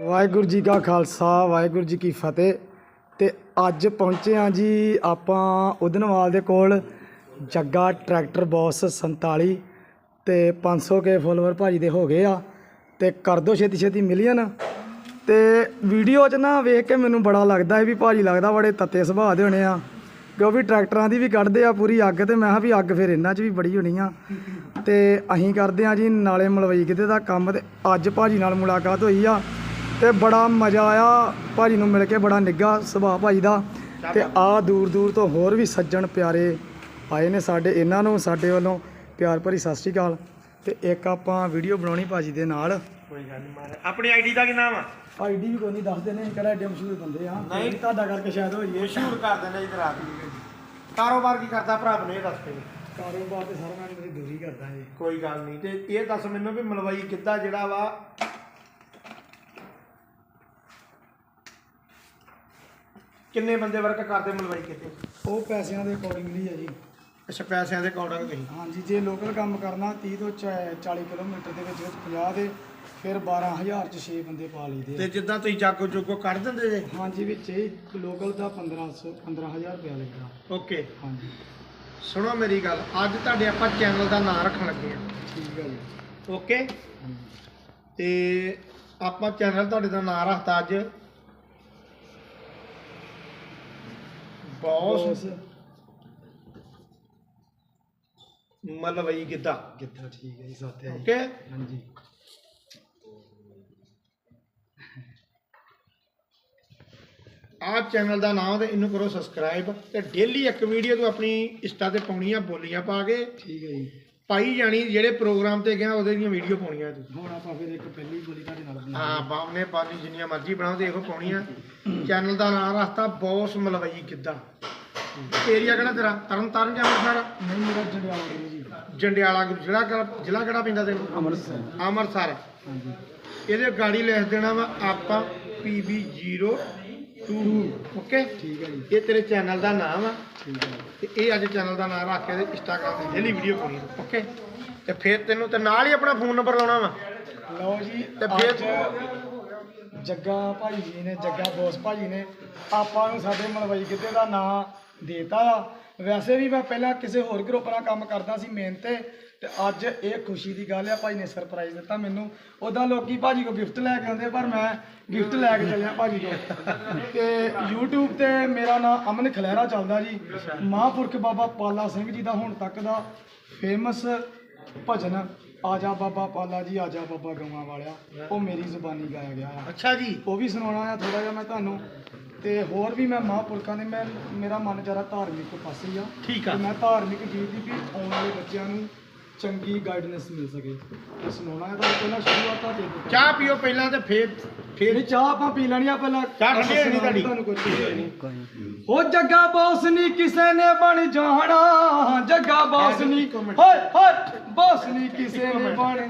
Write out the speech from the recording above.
ਵਾਹਿਗੁਰੂ ਜੀ ਕਾ ਖਾਲਸਾ, ਵਾਹਿਗੁਰੂ ਜੀ ਕੀ ਫਤਿਹ। ਤੇ ਅੱਜ ਪਹੁੰਚੇ ਹਾਂ ਜੀ ਆਪਾਂ ਉਦਨਵਾਲ ਦੇ ਕੋਲ, ਜੱਗਾ ਟਰੈਕਟਰ ਬੌਸ 47 ਤੇ 500 ਕੇ ਫੋਲੋਵਰ ਭਾਜੀ ਦੇ ਹੋ ਗਏ ਆ। ਤੇ ਕਰ ਦੋ ਛੇਤੀ ਛੇਤੀ ਮਿਲੀਅਨ। ਤੇ ਵੀਡੀਓ 'ਚ ਨਾ ਵੇਖ ਕੇ ਮੈਨੂੰ ਬੜਾ ਲੱਗਦਾ ਹੈ ਵੀ ਭਾਜੀ ਲੱਗਦਾ ਬੜੇ ਤੱਤੇ ਸੁਭਾਅ ਦੇ ਹੋਣੇ ਆ। ਕਿਉਂਕਿ ਟਰੈਕਟਰਾਂ ਦੀ ਵੀ ਕੱਢਦੇ ਆ ਪੂਰੀ ਅੱਗ ਤੇ ਮੈਂ ਕਿਹਾ ਵੀ ਅੱਗ ਫਿਰ ਇਹਨਾਂ 'ਚ ਵੀ ਬੜੀ ਹੋਣੀ ਆ। ਤੇ ਅਸੀਂ ਕਰਦੇ ਆ ਜੀ ਨਾਲੇ ਮਲਵਈ ਕਿਤੇ ਦਾ ਕੰਮ ਤੇ ਅੱਜ ਭਾਜੀ ਨਾਲ ਮੁਲਾਕਾਤ ਹੋਈ ਆ। ਤੇ ਬੜਾ ਮਜ਼ਾ ਆਇਆ। ਭਾਜੀ ਨੂੰ ਮਿਲ ਕੇ ਬੜਾ ਨਿੱਘਾ ਸੁਭਾਅ ਭਾਜੀ ਦਾ। ਤੇ ਆ ਦੂਰ ਦੂਰ ਤੋਂ ਹੋਰ ਵੀ ਸੱਜਣ ਪਿਆਰੇ ਆਏ ਨੇ ਸਾਡੇ ਇਹਨਾਂ ਨੂੰ ਸਾਡੇ ਵੱਲੋਂ। ਪਿਆਰ ਭਰੀ ਸਤਿ ਸ਼੍ਰੀ ਅਕਾਲ। ਤੇ ਇੱਕ ਆਪਾਂ ਵੀਡੀਓ ਬਣਾਉਣੀ ਭਾਜੀ ਦੇ ਨਾਲ। ਕੋਈ ਗੱਲ ਨਹੀਂ ਮਾਰੇ। ਆਪਣੀ ਆਈਡੀ ਦਾ ਕੀ ਨਾਮ ਆ? ਆਈਡੀ ਵੀ ਕੋਈ ਨਹੀਂ ਦੱਸਦੇ ਨੇ ਕਿਹੜਾ ਏਡੇ ਮਸ਼ਹੂਰ ਬੰਦੇ ਆ। ਨਹੀਂ। ਤੁਹਾਡਾ ਕਰਕੇ ਸ਼ਾਇਦ ਹੋਈਏ ਮਸ਼ਹੂਰ ਕਰ ਦਿੰਦੇ ਇਧਰ ਆ ਕਾਰੋਬਾਰ ਕੀ ਕਰਦਾ ਭਰਾ ਬਨੇ ਦੱਸ ਪਈ ਕਾਰੋਬਾਰ ਤੇ ਸਾਰਾ ਮੈਂ ਮੇਰੀ ਦੂਰੀ ਕਰਦਾ ਜੀ ਕੋਈ ਗੱਲ ਨਹੀਂ ਤੇ ਇਹ ਦੱਸ ਮੈਨੂੰ ਵੀ ਮਲਵਾਈ ਕਿੱਦਾਂ ਜਿਹੜਾ ਵਾ ਕਿੰਨੇ ਬੰਦੇ ਵਰਕ ਕਰਦੇ ਮਲਵਾਈ ਕਿਤੇ? ਉਹ ਪੈਸਿਆਂ ਦੇ ਅਕੋਰਡਿੰਗਲੀ ਹੈ ਜੀ। ਅੱਛਾ ਪੈਸਿਆਂ ਦੇ ਅਕਾਊਂਟਿੰਗ ਤੁਸੀਂ ਹਾਂਜੀ ਜੇ ਲੋਕਲ ਕੰਮ ਕਰਨਾ 30 ਤੋਂ ਚ- 40 ਕਿਲੋਮੀਟਰ ਦੇ ਵਿੱਚ ਵਿੱਚ 50 ਦੇ ਫਿਰ 12000 ਚ 6 ਬੰਦੇ ਪਾ ਲਈਦੇ ਤੇ ਆ ਜਿੱਦਾਂ ਤੁਸੀਂ ਜਾਗੋ ਜੋਗੋ ਕੱਢ ਦਿੰਦੇ ਜੇ? ਹਾਂਜੀ ਵਿੱਚ ਇਹ ਲੋਕਲ ਦਾ 1500 15000 ਰੁਪਇਆ ਲੱਗਦਾ ਓਕੇ। ਹਾਂਜੀ। ਸੁਣੋ ਮੇਰੀ ਗੱਲ ਅੱਜ ਤੁਹਾਡੇ ਆਪਾਂ ਚੈਨਲ ਦਾ ਨਾਮ ਰੱਖਣ ਲੱਗੇ ਆ। ਠੀਕ ਹੈ ਜੀ। ਓਕੇ? ਤੇ ਆਪਾਂ ਚੈਨਲ ਤੁਹਾਡੇ ਦਾ ਨਾਮ ਰੱਖਤਾ ਅੱਜ। ਮਲਵਈ ਗਿੱਧਾ ਕਿੱਦਾਂ? ਠੀਕ ਹੈ ਜੀ ਸਾਥਿਆ ਜੀ। ਓਕੇ? ਹਾਂਜੀ। ਆਹ ਚੈਨਲ ਦਾ ਨਾਮ ਤੇ ਇਹਨੂੰ ਕਰੋ ਸਬਸਕ੍ਰਾਈਬ ਤੇ ਡੇਲੀ ਇੱਕ ਵੀਡੀਓ ਤੂੰ ਆਪਣੀ ਇੰਸਟਾ ਤੇ ਪਾਉਣੀ ਆ ਬੋਲੀਆਂ ਪਾ ਕੇ। ਠੀਕ ਹੈ ਜੀ। ਪਾਈ ਜਾਣੀ ਜਿਹੜੇ ਪ੍ਰੋਗਰਾਮ ਤੇ ਗਿਆ ਉਹਦੇ ਦੀਆਂ ਵੀਡੀਓ ਪਾਉਣੀਆਂ ਤੂੰ ਹੁਣ ਆਪਾਂ ਫਿਰ ਇੱਕ ਪਹਿਲੀ ਬੋਲੀ ਤੁਹਾਡੇ ਨਾਲ ਬਣਾ ਹਾਂ ਬਾਹਨੇ ਪਾਣੀ ਜਿੰਨੀਆਂ ਮਰਜ਼ੀ ਬਣਾਓ ਤੇ ਇਹੋ ਪਾਉਣੀਆਂ ਚੈਨਲ ਦਾ ਨਾਮ ਰੱਖਤਾ ਬੌਸ ਮਲਵਈ ਗਿੱਧਾ ਏਰੀਆ ਕਿਹੜਾ ਤੇਰਾ ਤਰਨ ਤਾਰਨ ਜਾਂ ਅੰਮ੍ਰਿਤਸਰ? ਨਹੀਂ ਮੇਰਾ ਜੰਡਿਆਲਾ ਜੀ। ਜੰਡਿਆਲਾ ਗੁਰੂ ਜ਼ਿਲ੍ਹਾ ਕਿਹੜਾ- ਪੈਂਦਾ ਤੈਨੂੰ ਅੰਮ੍ਰਿਤਸਰ। ਅੰਮ੍ਰਿਤਸਰ। ਹਾਂਜੀ। ਇਹਦੇ ਗਾੜੀ ਲਿਖ ਦੇਣਾ ਵਾ ਆਪਾਂ PB02 ਓਕੇ? ਠੀਕ ਹੈ ਜੀ। ਇਹ ਤੇਰੇ ਚੈਨਲ ਦਾ ਨਾਮ ਆ। ਠੀਕ ਹੈ ਤੇ ਇਹ ਅੱਜ ਚੈਨਲ ਦਾ ਨਾਮ ਰੱਖ ਕੇ ਤੇ ਇੰਸਟਾਗ੍ਰਾਮ ਤੇ ਡੇਲੀ ਵੀਡੀਓ ਪਾਉਣੀ ਓਕੇ? ਤੇ ਫਿਰ ਤੈਨੂੰ ਤੇ ਨਾਲ ਹੀ ਆਪਣਾ ਫੋਨ ਨੰਬਰ ਲਾਉਣਾ ਵਾ। ਲਓ ਜੀ ਤੇ ਫਿਰ- ਜੱਗਾ ਭਾਈ ਜੀ ਨੇ ਜੱਗਾ ਬੋਸ ਭਾਜੀ ਨੇ ਆਪਾਂ ਨੂੰ ਸਾਡੇ ਮਲਵਈ ਕਿਤੇ ਦਾ ਨਾਂ ਦੇਤਾ ਆ। ਵੈਸੇ ਵੀ ਮੈਂ ਪਹਿਲਾਂ ਕਿਸੇ ਹੋਰ ਗਰੁੱਪ ਨਾਲ ਕੰਮ ਕਰਦਾ ਸੀ ਮੇਨ ਤੇ ਤੇ ਅੱਜ ਇਹ ਖੁਸ਼ੀ ਦੀ ਗੱਲ ਆ ਭਾਈ ਨੇ ਸਰਪ੍ਰਾਈਜ਼ ਦਿੱਤਾ ਮੈਨੂੰ। ਉਦਾਂ ਲੋਕੀ ਭਾਜੀ ਕੋ ਗਿਫਟ ਲੈ ਕੇ ਆਉਂਦੇ ਪਰ ਮੈਂ ਗਿਫਟ ਲੈ ਕੇ ਚੱਲਿਆ ਭਾਜੀ ਤੋਂ ਤੇ YouTube ਤੇ ਮੇਰਾ ਨਾਮ ਅਮਨ ਖਲੈਰਾ ਚੱਲਦਾ ਜੀ। ਮਹਾਂਪੁਰਖ ਬਾਬਾ ਪਾਲਾ ਸਿੰਘ ਜੀ ਦਾ ਹੁਣ ਤੱਕ ਦਾ ਫੇਮਸ ਭਜਨ ਆਜਾ ਬਾਬਾ ਪਾਲਾ ਜੀ ਆਜਾ ਬਾਬਾ ਗਊਆਂ ਵਾਲਿਆ। ਉਹ ਮੇਰੀ ਜ਼ੁਬਾਨੀ ਗਾਇਆ ਗਿਆ ਆ। ਅੱਛਾ ਜੀ। ਉਹ ਵੀ ਸੁਣਾਉਣਾ ਆ ਥੋੜਾ ਜਿਹਾ ਮੈਂ ਤੁਹਾਨੂੰ। ਤੇ ਹੋਰ ਵੀ ਮੈਂ ਮਹਾਂਪੁਰਖਾਂ ਦੇ ਮੈਂ ਮੇਰਾ ਮਨ ਜਰਾ ਧਾਰਮਿਕ ਪਾਸੇ ਹੀ ਆ। ਠੀਕ ਆ। ਤੇ ਮੈਂ ਧਾਰਮਿਕ ਗੀਤ ਦੀ ਵੀ ਆਉਣ ਵਾਲੇ ਬੱਚਿਆਂ ਨੂੰ ਚੰਗੀ ਗਾਈਡਨੈਸ ਮਿਲ ਸਕੇ। ਤੇ ਸੁਣਾਉਣਾ ਹੈ ਤਾਂ ਪਹਿਲਾਂ ਸ਼ੁਰੂਆਤ ਤਾਂ ਦੇ ਦਿੱਤੀ ਚਾਹ ਪੀਓ ਪਹਿਲਾਂ ਤੇ ਫਿਰ ਫਿਰ ਫਿਰ ਚਾਹ ਆਪਾਂ ਪੀ ਲੈਣੀ ਆ ਪਹਿਲਾਂ। ਚਾਹ ਠੰਡੀ ਹੋਣੀ ਤੁਹਾਡੀ। ਤੁਹਾਨੂੰ ਕੁਝ ਨਹੀਂ। ਉਹ ਜੱਗਾ ਬੌਸ ਨਹੀਂ ਕਿਸੇ ਨੇ ਬਣ ਜਾਣਾ। ਜੱਗਾ ਬੌਸ ਨਹੀਂ। ਹੋਏ ਹੋਏ ਬੌਸ ਨਹੀਂ ਕਿਸੇ ਨੇ ਬਣ